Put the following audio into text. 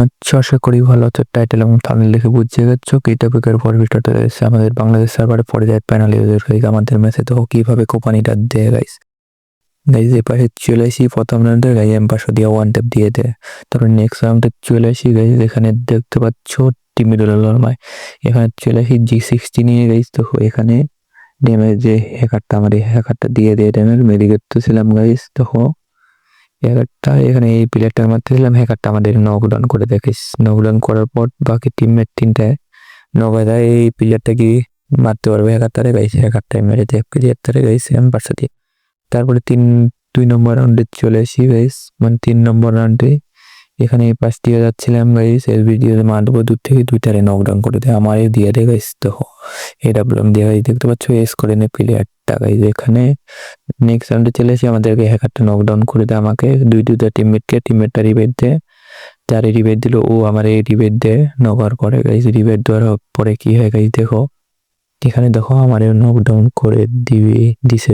আচ্ছা আশা করি ভালো আছে। টাইটেল এবং থামনেল দেখে বুঝে গেছো। কি টপিকের পর ভিডিওটা রয়েছে আমাদের বাংলাদেশ সার্ভারে পর্যায়ের প্যানেল ইউজার হয়ে আমাদের ম্যাচে তো কীভাবে কোম্পানিটা দেয় গাইস গাইজ এই পাশে চলে আসি প্রথম রাউন্ডে গাই এম পাশে দিয়ে ওয়ান ট্যাপ দিয়ে দেয়। তারপর নেক্সট রাউন্ডে চলে আসি গাইজ এখানে দেখতে পাচ্ছ টিমিডল নর্মায় এখানে চলে আসি জি সিক্সটি নিয়ে গাইজ তো এখানে ড্যামেজ যে হ্যাকারটা আমার এই হ্যাকারটা দিয়ে দিয়ে ড্যামেজ মেডিকেট তো ছিলাম গাইজ তখন হ্যাকারটা এখানে এই প্লেয়ারটার মারতেছিলাম হ্যাকারটা আমাদের নকডাউন করে দেখিস নকডাউন করার পর বাকি টিমমেট তিনটায় নগাদা এই প্লেয়ারটা কি মারতে পারবে হ্যাকারটারে গাইছে হ্যাকারটাই মেরে দেয় প্লেয়ারটারে গাইছে আমি পাশে দিয়ে তারপরে তিন, দুই নম্বর রাউন্ডে চলে আসি গাইস মানে তিন নম্বর রাউন্ডে এখানে পাশ দিয়ে যাচ্ছিলাম গাইস এর ভিডিও মারবো দূর থেকে, দুইটারে নকডাউন করে দেয়। আমারই দিয়ে দেয় গাইস দেখো এটা বললাম দিয়ে দেখতে পাচ্ছ এস করে নে গাইস এখানে নেক্সট রাউন্ডে চলে এসে আমাদেরকে হ্যাকারটা নকডাউন করে দেয় আমাকে। দুই দুইটা টিমমেটকে টিমমেটটা রিবেট দেয়। যার রিবেট দিল, ও আমার এই রিবেট দেয় নকআউট করে। গাইজ রিবেট দেওয়ার পরে কি হয় গাইজ দেখো। এখানে দেখো আমার নকডাউন করে দিবে, দিছে